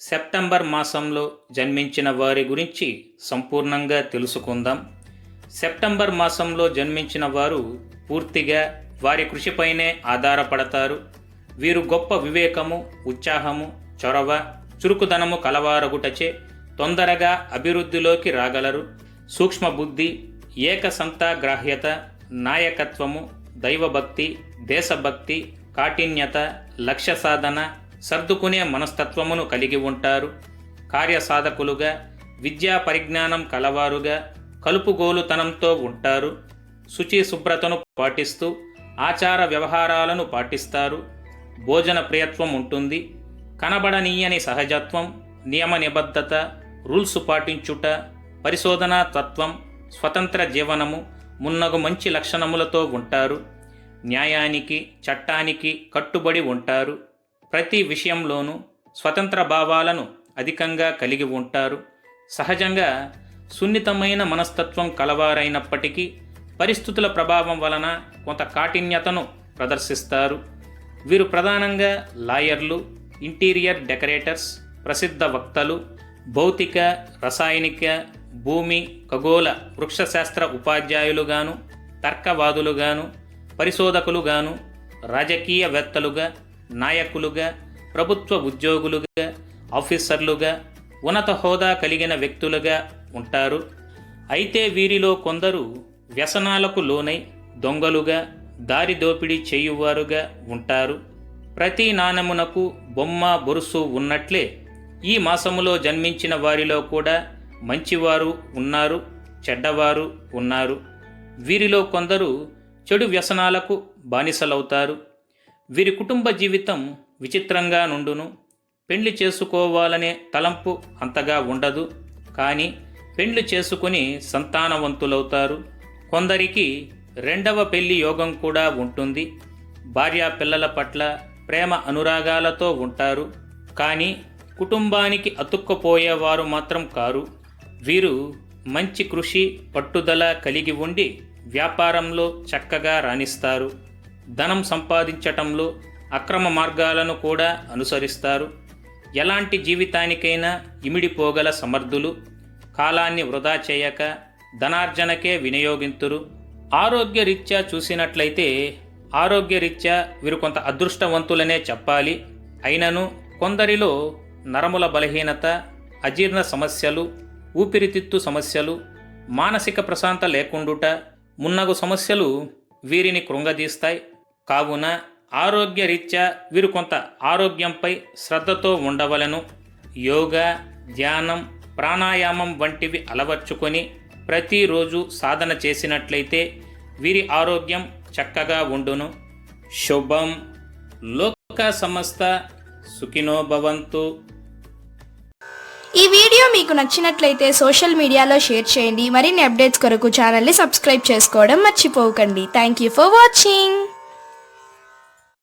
September మాసంలో జన్మించిన వారి గురించి సంపూర్ణంగా తెలుసుకుందాం. సెప్టెంబర్ మాసంలో జన్మించిన వారు పూర్తిగా వారి కృషిపైనే ఆధారపడతారు. వీరు గొప్ప వివేకము ఉత్సాహము చొరవ చురుకుదనము కలవారగుటచే తొందరగా అభివృద్ధిలోకి రాగలరు. సూక్ష్మబుద్ధి ఏకసంతాగ్రాహ్యత ఏకసంతా గ్రాహ్యత నాయకత్వము దైవభక్తి దేశభక్తి కాఠిన్యత లక్ష్య సాధన సర్దుకునే మనస్తత్వమును కలిగి ఉంటారు. కార్యసాధకులుగా విద్యా పరిజ్ఞానం కలవారుగా కలుపుగోలుతనంతో ఉంటారు. శుచి శుభ్రతను పాటిస్తూ ఆచార వ్యవహారాలను పాటిస్తారు. భోజన ప్రియత్వం ఉంటుంది. కనబడనీయని సహజత్వం నియమ నిబద్ధత రూల్స్ పాటించుట పరిశోధనా తత్వం స్వతంత్ర జీవనము మున్నగు మంచి లక్షణములతో ఉంటారు. న్యాయానికి చట్టానికి కట్టుబడి ఉంటారు. ప్రతి విషయంలోనూ స్వతంత్ర భావాలను అధికంగా కలిగి ఉంటారు. సహజంగా సున్నితమైన మనస్తత్వం కలవారైనప్పటికీ పరిస్థితుల ప్రభావం వలన కొంత కాఠిన్యతను ప్రదర్శిస్తారు. వీరు ప్రధానంగా లాయర్లు ఇంటీరియర్ డెకరేటర్స్ ప్రసిద్ధ వక్తలు భౌతిక రసాయనిక భూమి ఖగోళ వృక్షశాస్త్ర ఉపాధ్యాయులుగాను తర్కవాదులుగాను పరిశోధకులుగాను రాజకీయవేత్తలుగా నాయకులుగా ప్రభుత్వ ఉద్యోగులుగా ఆఫీసర్లుగా ఉన్నత హోదా కలిగిన వ్యక్తులుగా ఉంటారు. అయితే వీరిలో కొందరు వ్యసనాలకు లోనై దొంగలుగా దారి దోపిడీ చేయువారుగా ఉంటారు. ప్రతి నాణమునకు బొమ్మ బొరుసు ఉన్నట్లే ఈ మాసములో జన్మించిన వారిలో కూడా మంచివారు ఉన్నారు చెడ్డవారు ఉన్నారు. వీరిలో కొందరు చెడు వ్యసనాలకు బానిసలవుతారు. వీరి కుటుంబ జీవితం విచిత్రంగా నుండును. పెళ్ళి చేసుకోవాలనే తలంపు అంతగా ఉండదు. కానీ పెళ్ళి చేసుకుని సంతానవంతులవుతారు. కొందరికి రెండవ పెళ్ళి యోగం కూడా ఉంటుంది. భార్యా పిల్లల పట్ల ప్రేమ అనురాగాలతో ఉంటారు. కానీ కుటుంబానికి అతుక్కుపోయేవారు మాత్రం కారు. వీరు మంచి కృషి పట్టుదల కలిగి ఉండి వ్యాపారంలో చక్కగా రాణిస్తారు. ధనం సంపాదించటంలో అక్రమ మార్గాలను కూడా అనుసరిస్తారు. ఎలాంటి జీవితానికైనా ఇమిడిపోగల సమర్థులు. కాలాన్ని వృధా చేయక ధనార్జనకే వినియోగింతురు. ఆరోగ్యరీత్యా చూసినట్లయితే ఆరోగ్యరీత్యా వీరు కొంత అదృష్టవంతులనే చెప్పాలి. అయినను కొందరిలో నరముల బలహీనత అజీర్ణ సమస్యలు ఊపిరితిత్తు సమస్యలు మానసిక ప్రశాంత లేకుండుట మున్నగు సమస్యలు వీరిని కృంగదీస్తాయి. కావున ఆరోగ్యరీత్యా వీరు కొంత ఆరోగ్యంపై శ్రద్ధతో ఉండవలను. యోగా ధ్యానం ప్రాణాయామం వంటివి అలవర్చుకొని ప్రతిరోజు సాధన చేసినట్లయితే వీరి ఆరోగ్యం చక్కగా ఉండును. శుభం. లోక సమస్త సుఖినో భవంతు. ఈ వీడియో మీకు నచ్చినట్లయితే సోషల్ మీడియాలో షేర్ చేయండి. మరిన్ని అప్డేట్స్ కొరకు ఛానల్ని సబ్స్క్రైబ్ చేసుకోవడం మర్చిపోకండి. Thank you for watching.